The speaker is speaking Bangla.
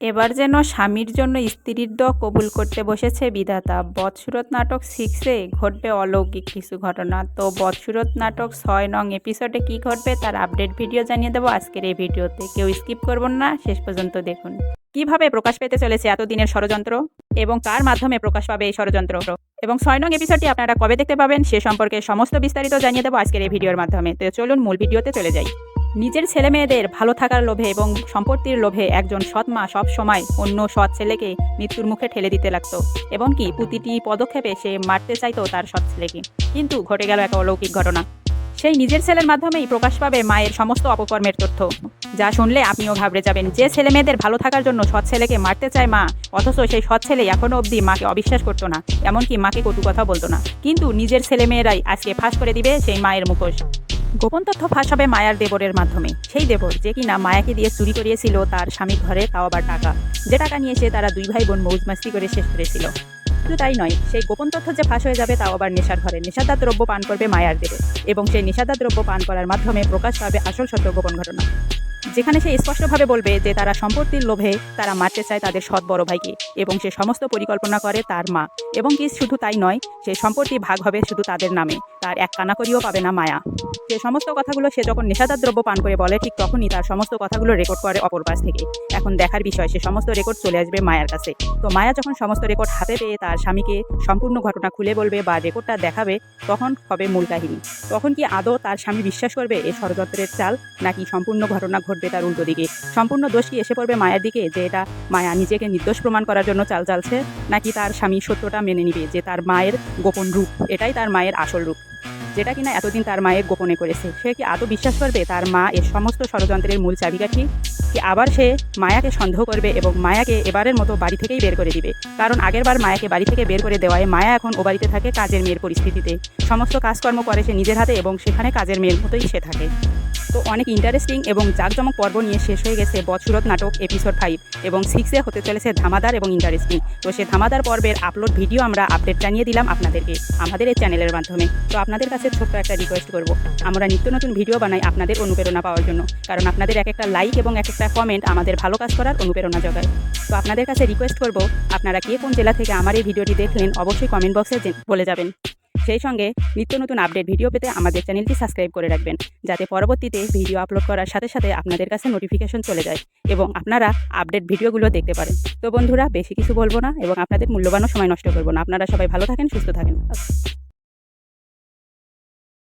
এবার যেন স্বামীর জন্য স্ত্রীর দ কবুল করতে বসেছে বিধাতা। বৎসুরত নাটক সিক্সে ঘটবে অলৌকিক কিছু ঘটনা। তো বৎসুরত নাটক ছয় নং এপিসোডে কি ঘটবে তার আপডেট ভিডিও জানিয়ে দেবো আজকের এই ভিডিওতে। কেউ স্কিপ করবেন না, শেষ পর্যন্ত দেখুন। কীভাবে প্রকাশ পেতে চলেছে এতদিনের ষড়যন্ত্র? এবং কার মাধ্যমে প্রকাশ পাবে এই ষড়যন্ত্র? এবং ছয় নং এপিসোডটি আপনারা কবে দেখতে পাবেন সে সম্পর্কে সমস্ত বিস্তারিত জানিয়ে দেবো আজকের এই ভিডিওর মাধ্যমে। তো চলুন মূল ভিডিওতে চলে যাই। নিজের ছেলে মেয়েদের ভালো থাকার লোভে এবং সম্পত্তির লোভে একজন সৎ মা সব সময় অন্য সৎ ছেলেকে মৃত্যুর মুখে ঠেলে দিতে লাগতো। এবং কি প্রতিটি পদক্ষেপে সে মারতে চাইতো তার সৎ ছেলেকে। কিন্তু ঘটে গেল এক অলৌকিক ঘটনা। সেই নিজের ছেলের মাধ্যমেই প্রকাশ পাবে মায়ের সমস্ত অপকর্মের তথ্য। যা শুনলে আপনিও ঘাবড়ে যাবেন যে ছেলে মেয়েদের ভালো থাকার জন্য সৎ ছেলেকে মারতে চায় মা, অথচ সেই সৎ ছেলে এখনও অবধি মাকে অবিশ্বাস করতো না, এমনকি মাকে কটু কথা বলতো না। কিন্তু নিজের ছেলে মেয়েরাই আজকে ফাঁস করে দিবে সেই মায়ের মুখোশ। গোপন তথ্য ফাঁস হবে মায়ার দেবরের মাধ্যমে। সেই দেবর যে কিনা মায়াকে দিয়ে চুরি করিয়েছিল তার স্বামীর ঘরে তাও আবার টাকা। যে টাকা নিয়ে এসে তারা দুই ভাই বোন মৌজ মাস্তি করে শেষ করেছিল। শুধু তাই নয়, সেই গোপন তথ্য যে ফাঁস হয়ে যাবে তাও আবার নেশার ঘরে। নেশাদার দ্রব্য পান করবে মায়ার দেবে এবং সেই নেশাদার দ্রব্য পান করার মাধ্যমে প্রকাশ পাবে আসল সত্য গোপন ঘটনা। যেখানে সে স্পষ্টভাবে বলবে যে তারা সম্পত্তির লোভে তারা মারতে চায় তাদের সৎ বড় ভাইকে এবং সে সমস্ত পরিকল্পনা করে তার মা। এবং কি শুধু তাই নয়, সে সম্পত্তি ভাগ হবে শুধু তাদের নামে। তার এক কানা করিও পাবে না মায়া। যে সমস্ত কথাগুলো সে যখন নেশাদার দ্রব্য পান করে বলে, ঠিক তখনই তার সমস্ত কথাগুলো রেকর্ড করে অপর পাশ থেকে। এখন দেখার বিষয়, সে সমস্ত রেকর্ড চলে আসবে মায়ার কাছে। তো মায়া যখন সমস্ত রেকর্ড হাতে পেয়ে তার স্বামীকে সম্পূর্ণ ঘটনা খুলে বলবে বা রেকর্ডটা দেখাবে, তখন হবে মূল কাহিনী। তখন কি আদৌ তার স্বামী বিশ্বাস করবে এই ষড়যন্ত্রের চাল, নাকি সম্পূর্ণ ঘটনা ঘটবে তার উল্টো দিকে? সম্পূর্ণ দোষ কি এসে পড়বে মায়ের দিকে, যে এটা মায়া নিজেকে নির্দোষ প্রমাণ করার জন্য চাল চালছে নাকি তার স্বামী সত্যটা মেনে নিবে যে তার মায়ের গোপন রূপ, এটাই তার মায়ের আসল রূপ? যেটা কিনা এতদিন তার মায়ের গোপনে করেছে, সে কি আদৌ বিশ্বাস করবে তার মা এর সমস্ত ষড়যন্ত্রের মূল চাবিকাঠি? কি আবার সে মায়াকে সন্দেহ করবে এবং মায়াকে এবারের মতো বাড়ি থেকেই বের করে দিবে? কারণ আগেরবার মায়াকে বাড়ি থেকে বের করে দেওয়ায় মায়া এখন ও বাড়িতে থাকে কাজের মেয়ের পরিস্থিতিতে। সমস্ত কাজকর্ম করে সে নিজের হাতে এবং সেখানে কাজের মেয়ের মতোই সে থাকে। তো অনেক ইন্টারেস্টিং এবং জাঁকজমক পর্ব নিয়ে শেষ হয়ে গেছে বছরত নাটক এপিসোড ফাইভ এবং সিক্সে হতে চলেছে ধামাদার এবং ইন্টারেস্টিং তো সে ধামাদার পর্বের আপলোড ভিডিও আমরা আপডেট জানিয়ে দিলাম আপনাদেরকে, আমাদের এই চ্যানেলের মাধ্যমে। তো আপনাদের কাছে ছোট্ট একটা রিকোয়েস্ট করব, আমরা নিত্য নতুন ভিডিও বানাই আপনাদের অনুপ্রেরণা পাওয়ার জন্য। কারণ আপনাদের এক একটা লাইক এবং এক একটা কমেন্ট আমাদের ভালো কাজ করার অনুপ্রেরণা যোগায়। তো আপনাদের কাছে রিকোয়েস্ট করব, আপনারা কে কোন জেলা থেকে আমার এই ভিডিওটি দেখলেন, অবশ্যই কমেন্ট বক্সে বলে যাবেন। সেই সঙ্গে নিত্য নতুন আপডেট ভিডিও পেতে আমাদের চ্যানেলটি সাবস্ক্রাইব করে রাখবেন, যাতে পরবর্তীতে ভিডিও আপলোড করার সাথে সাথে আপনাদের কাছে নোটিফিকেশন চলে যায় এবং আপনারা আপডেট ভিডিওগুলো দেখতে পারেন। তো বন্ধুরা, বেশি কিছু বলব না এবং আপনাদের মূল্যবানও সময় নষ্ট করব না। আপনারা সবাই ভালো থাকেন, সুস্থ থাকেন।